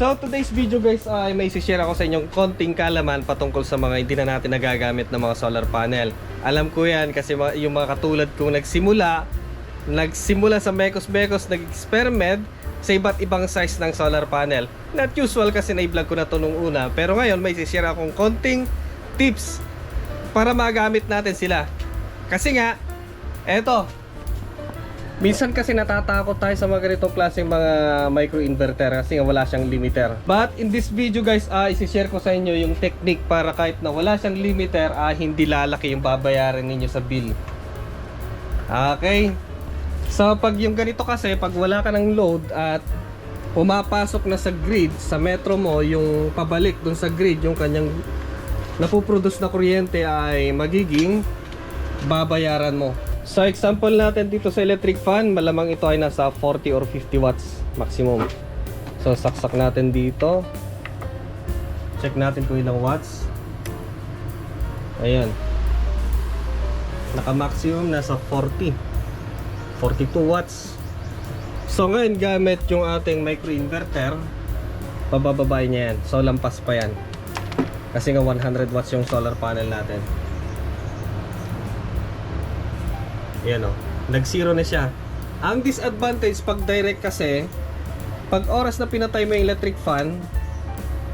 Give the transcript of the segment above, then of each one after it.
So today's video guys ay may share ako sa inyong konting kalaman patungkol sa mga hindi na natin nagagamit na mga solar panel. Alam ko yan kasi yung mga katulad kong nagsimula, nagsimula sa mekos-mekos, nag-experiment sa iba't ibang size ng solar panel. Not usual kasi na-vlog ko na to nung una. Pero ngayon may share akong konting tips para magamit natin sila. Kasi nga, eto, Minsan kasi natatakot tayo sa mga ganitong klaseng mga microinverter kasi nga wala siyang limiter. But in this video guys, ah isi-share ko sa inyo yung technique para kahit na wala siyang limiter, ah, hindi lalaki yung babayaran ninyo sa bill. Okay? So pag yung ganito kasi, pag wala ka ng load at pumapasok na sa grid, sa metro mo, yung pabalik dun sa grid, yung kanyang napuproduce na kuryente ay magiging babayaran mo. So example natin dito sa electric fan, malamang ito ay nasa 40 or 50 watts maximum. So saksak natin dito. Check natin kung ilang watts. Ayan. Naka maximum nasa 40. 42 watts. So ngayon gamit yung ating microinverter, pabababay niya yan. So lampas pa yan. Kasi nga 100 watts yung solar panel natin. Yan o. Nag-zero na siya. Ang disadvantage pag direct kasi, pag oras na pinatay mo yung electric fan,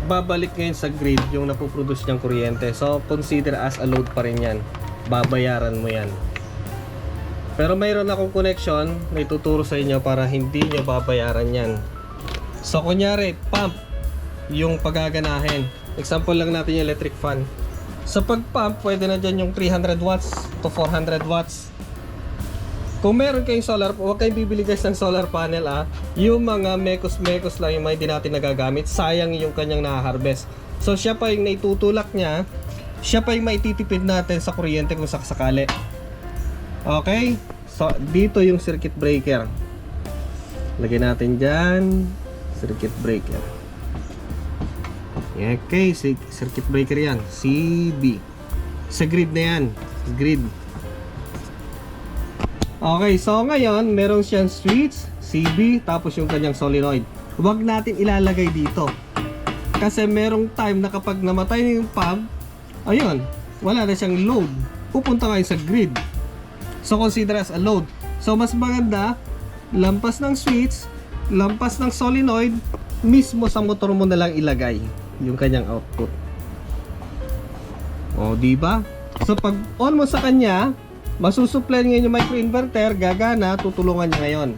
babalik ngayon sa grid yung napoproduce niyang kuryente. So, consider as a load pa rin yan. Babayaran mo yan. Pero mayroon akong connection na ituturo sa inyo para hindi nyo babayaran yan. So, kunyari, pump yung pagaganahin. Example lang natin yung electric fan. Sa pag-pump, pwede na dyan yung 300 watts to 400 watts. Kung meron kayong solar, huwag kayong bibili guys ng solar panel ah. Yung mga mekos-mekos lang yung mga hindi natin nagagamit, sayang yung kanyang na-harvest. So siya pa yung naitutulak niya, siya pa yung maititipid natin sa kuryente kung sakasakali. Okay? So dito yung circuit breaker. Lagyan natin dyan, circuit breaker. Okay, circuit breaker yan, CB. Sa grid na yan, grid. Okay, so ngayon, meron siyang switch, CB, tapos yung kanyang solenoid. Huwag natin ilalagay dito. Kasi merong time na kapag namatay na yung pump, ayun, wala na siyang load. Pupunta ngayon sa grid. So consider as a load. So mas maganda, lampas ng switch, lampas ng solenoid, mismo sa motor mo na lang ilagay yung kanyang output. O, di ba? So pag on mo sa kanya, masusupply ngayon yung microinverter, gagana, tutulungan niya ngayon.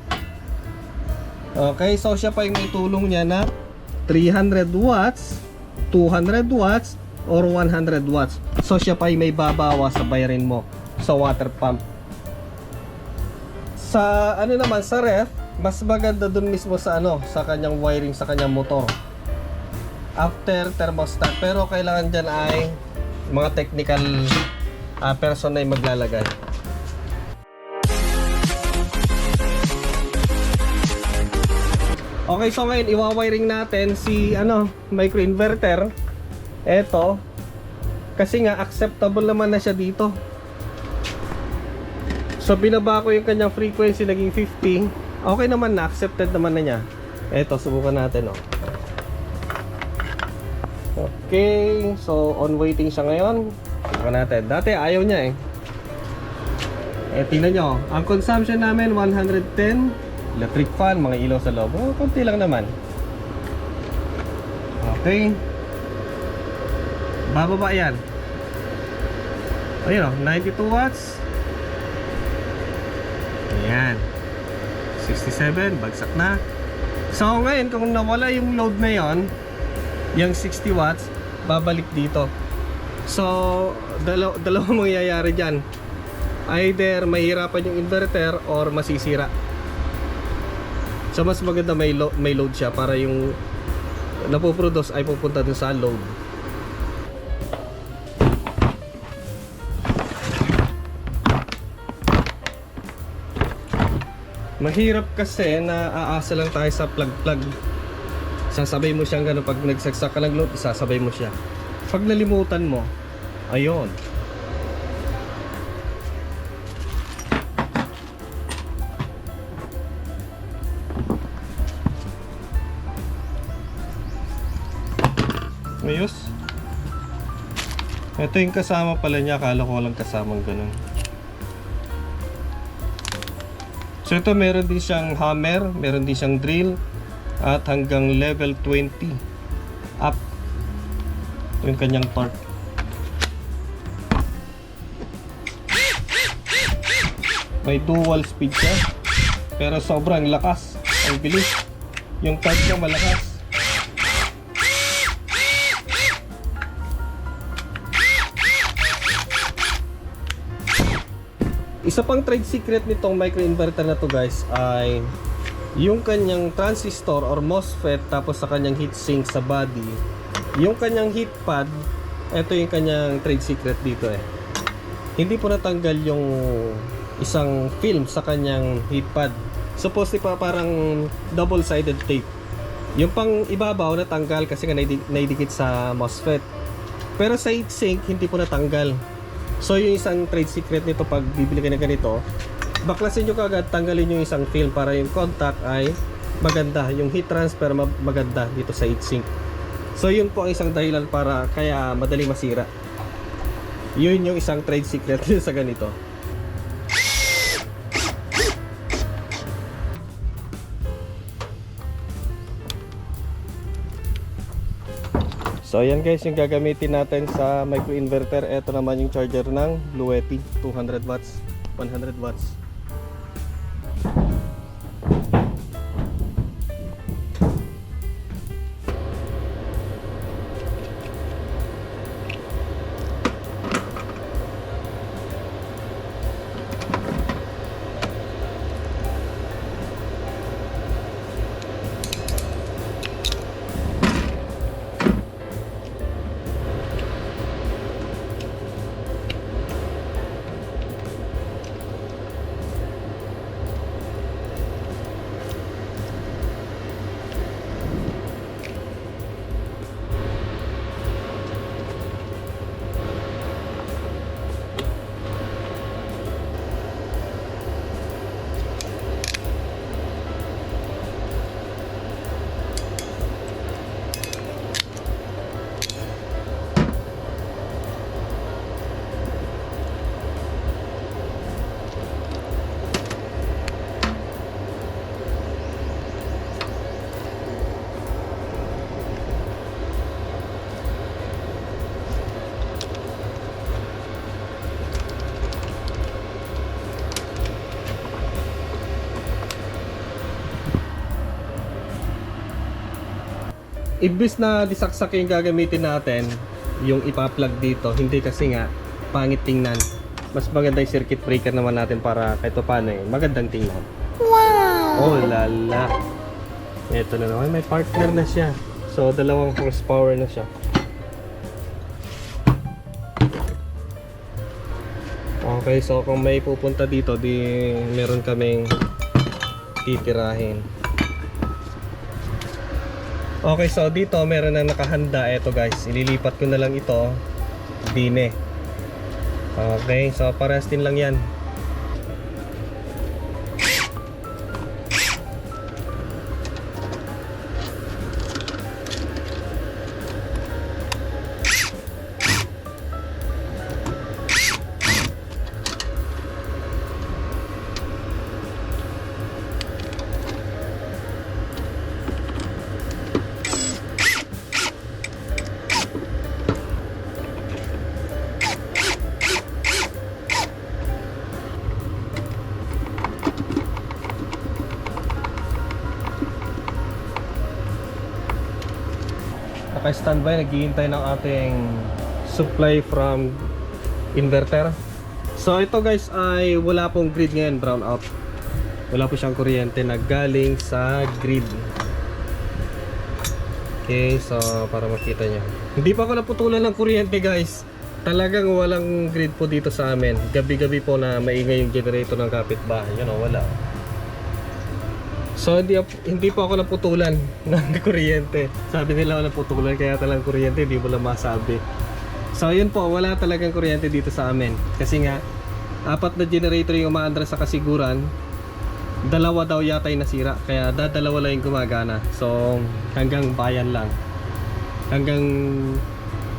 Okay, so siya pa yung itulong niya na 300 watts, 200 watts, or 100 watts. So siya pa yung may babawa sa bayarin mo sa water pump. Sa ano naman, sa ref, mas maganda dun mismo sa ano, sa kanyang wiring sa kanyang motor. After thermostat, pero kailangan dyan ay mga technical ah, person na yung maglalagay. Okay, so ngayon iwa-wiring natin si ano, microinverter. Eto. Kasi nga acceptable naman na siya dito. So binaba ko yung kanyang frequency naging 50. Okay naman na, accepted naman na niya. Eto, subukan natin oh. Okay, so on waiting siya ngayon. Subukan natin. Dati ayaw niya eh. Eh, tingnan nyo. Ang consumption namin, 110. Electric fan, mga ilaw sa loob. Oh, konti lang naman. Okay. Bababa yan. Ayun o, 92 watts. Ayan. 67, bagsak na. So ngayon, kung nawala yung load na yon, yung 60 watts, babalik dito. So, dalaw dalawang mangyayari dyan. Either mahirapan yung inverter or masisira. So, mas maganda may, lo- may load siya para yung napoproduce ay pupunta dun sa load. Mahirap kasi na aasa lang tayo sa plug-plug. Sasabay mo siyang gano'n pag nagsaksak ka ng load, isasabay mo siya. Pag nalimutan mo, ayun. Ayos. Ito yung kasama pala niya. Akala ko walang kasamang ganun. So ito meron din siyang hammer, meron din siyang drill at hanggang level 20 up. Ito yung kanyang torque. May dual speed siya. Pero sobrang lakas. Ang bilis. Yung torque niya malakas. Isa pang trade secret nitong microinverter na to guys ay yung kanyang transistor or MOSFET tapos sa kanyang heatsink sa body. Yung kanyang heat pad, ito yung kanyang trade secret dito eh. Hindi po natanggal yung isang film sa kanyang heat pad. Supposedly pa parang double-sided tape. Yung pang ibabaw natanggal kasi nga naidi- naidikit sa MOSFET. Pero sa heatsink hindi po natanggal. So yung isang trade secret nito pag bibili ka na ganito, baklasin nyo kagad, tanggalin yung isang film para yung contact ay maganda. Yung heat transfer ma- maganda dito sa heatsink. So yun po ang isang dahilan para kaya madaling masira. Yun yung isang trade secret sa ganito. So ayan guys yung gagamitin natin sa microinverter. Ito naman yung charger ng Bluetti 200 watts, 100 watts. Ibis na disaksak yung gagamitin natin, yung ipa-plug dito, hindi kasi nga pangit tingnan. Mas maganda yung circuit breaker naman natin para kahit pa paano eh, magandang tingnan. Wow! Oh lala. Ito na naman, may partner na siya. So, dalawang horsepower na siya. Okay, so kung may pupunta dito, di meron kaming titirahin. Okay, so dito meron na nakahanda. Ito guys, ililipat ko na lang ito. Dine. Okay, so parehas din lang yan. Naka-standby, naghihintay ng ating supply from inverter. So ito guys ay wala pong grid ngayon, brown out. Wala po siyang kuryente na galing sa grid. Okay, so para makita nyo. Hindi pa ako naputulan ng kuryente guys. Talagang walang grid po dito sa amin. Gabi-gabi po na maingay yung generator ng kapitbahay. You know, wala. So hindi, hindi po ako naputulan ng kuryente. Sabi nila ako naputulan kaya talang kuryente, hindi mo lang masabi. So yun po, wala talagang kuryente dito sa amin. Kasi nga, apat na generator yung umaandar sa kasiguran. Dalawa daw yata yung nasira, kaya dadalawa lang yung gumagana. So hanggang bayan lang. hanggang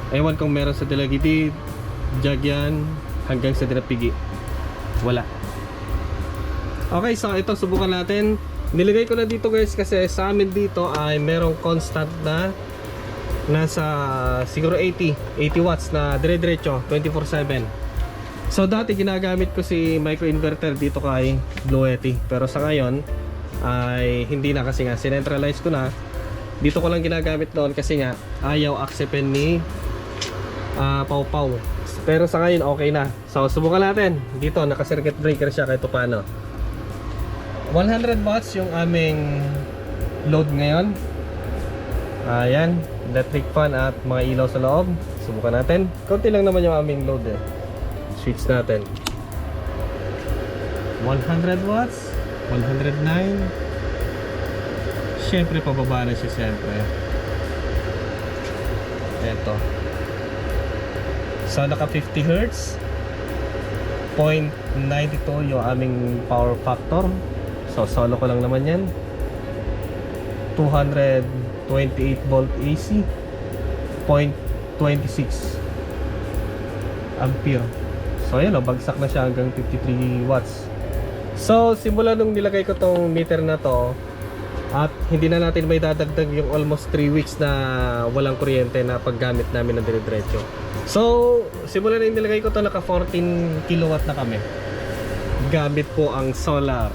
ewan kung meron sa Dalagiti, Jagyan, hanggang sa Dinapigi. Wala. Okay, so ito subukan natin. Nilagay ko na dito guys kasi sa amin dito ay merong constant na nasa siguro 80, 80 watts na dire-diretso 24/7. So dati ginagamit ko si microinverter dito kay Bluetti pero sa ngayon ay hindi na kasi nga sinentralize ko na. Dito ko lang ginagamit noon kasi nga ayaw acceptin ni ah Pau Pau. Pero sa ngayon okay na. So subukan natin. Dito naka circuit breaker siya kahit paano. 100 watts yung aming load ngayon. Ayan, electric fan at mga ilaw sa loob. Subukan natin. Konti lang naman yung aming load eh. Switch natin. 100 watts, 109. Siyempre pababa na siya siyempre. Eto. So naka 50 Hz. 0.92 yung aming power factor. So solo ko lang naman yan. 228 volt AC. 0.26 ampere. So ayan o, bagsak na siya hanggang 53 watts. So simula nung nilagay ko tong meter na to at hindi na natin may dadagdag yung almost 3 weeks na walang kuryente na paggamit namin ng dire-diretso. So simula na yung nilagay ko to naka 14 kilowatt na kami. Gamit po ang solar.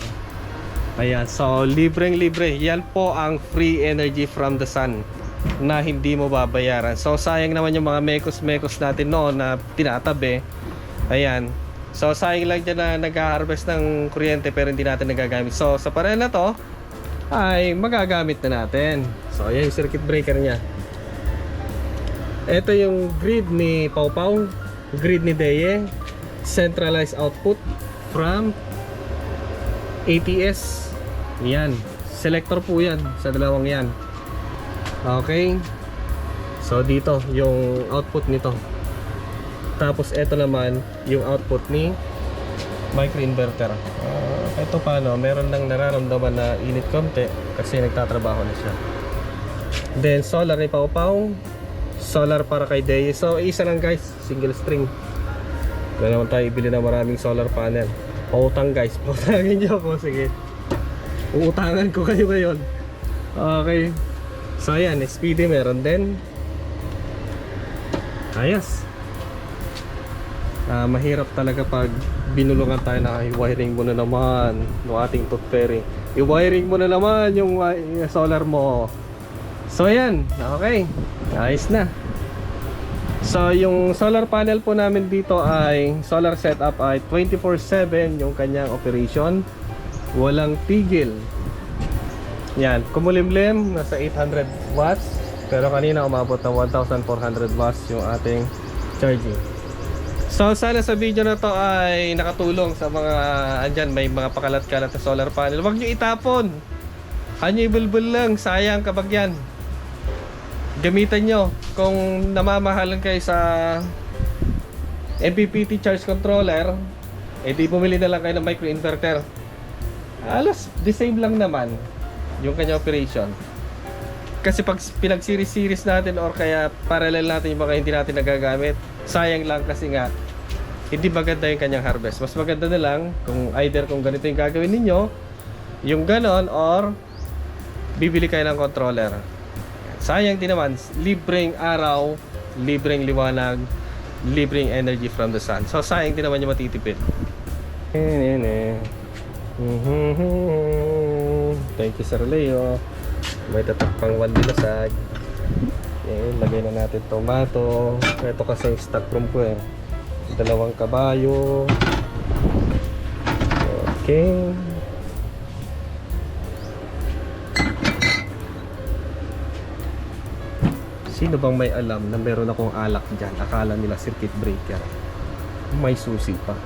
Ayan, so libreng libre. Yan po ang free energy from the sun na hindi mo babayaran. So sayang naman yung mga mekos-mekos natin noon na tinatabi. Ayan. So sayang lang dyan na nag-harvest ng kuryente pero hindi natin nagagamit. So sa parel na to ay magagamit na natin. So ayan yung circuit breaker niya. Ito yung grid ni Pau, grid ni Deye, centralized output from ATS. Yan. Selector po yan sa dalawang yan. Okay. So dito yung output nito. Tapos ito naman yung output ni microinverter. Uh, ito paano, meron nang nararamdaman na init konti kasi nagtatrabaho na siya. Then solar ni Pau Pau. Solar para kay Deye. So isa lang guys, single string. Kaya naman tayo ibili ng maraming solar panel. Pautang guys, pautangin niyo ako. Sige. Uutangan ko kayo ngayon. Okay. So ayan, speedy meron din. Ayos. Ah, mahirap talaga pag binulungan tayo na i-wiring mo na naman ng ating tooth fairy. I-wiring mo na naman yung wi- solar mo. So ayan, okay. Ayos na. So yung solar panel po namin dito ay solar setup ay 24/7 yung kanyang operation. Walang tigil. Yan, kumulimlim nasa 800 watts pero kanina umabot ng 1400 watts yung ating charging. So sana sa video na to ay nakatulong sa mga andyan may mga pakalat-kalat na solar panel. Huwag nyo itapon. Kanyo ibulbul lang, sayang kapag yan. Gamitan nyo kung namamahalan kayo sa MPPT charge controller, eh di bumili na lang kayo ng microinverter. Alas, the same lang naman yung kanya operation. Kasi pag pinag-series-series natin or kaya parallel natin yung mga hindi natin nagagamit, sayang lang kasi nga hindi maganda yung kanyang harvest. Mas maganda na lang kung either kung ganito yung gagawin ninyo, yung ganon or bibili kayo ng controller. Sayang din naman, libreng araw, libreng liwanag, libreng energy from the sun. So sayang din naman yung matitipid. Thank you Sir Leo. May tatak pang wandilasag. Eh, lagay na natin tomato. Ito kasi yung stock room ko eh. Dalawang kabayo. Okay. Sino bang may alam na meron akong alak dyan? Akala nila circuit breaker. May susi pa.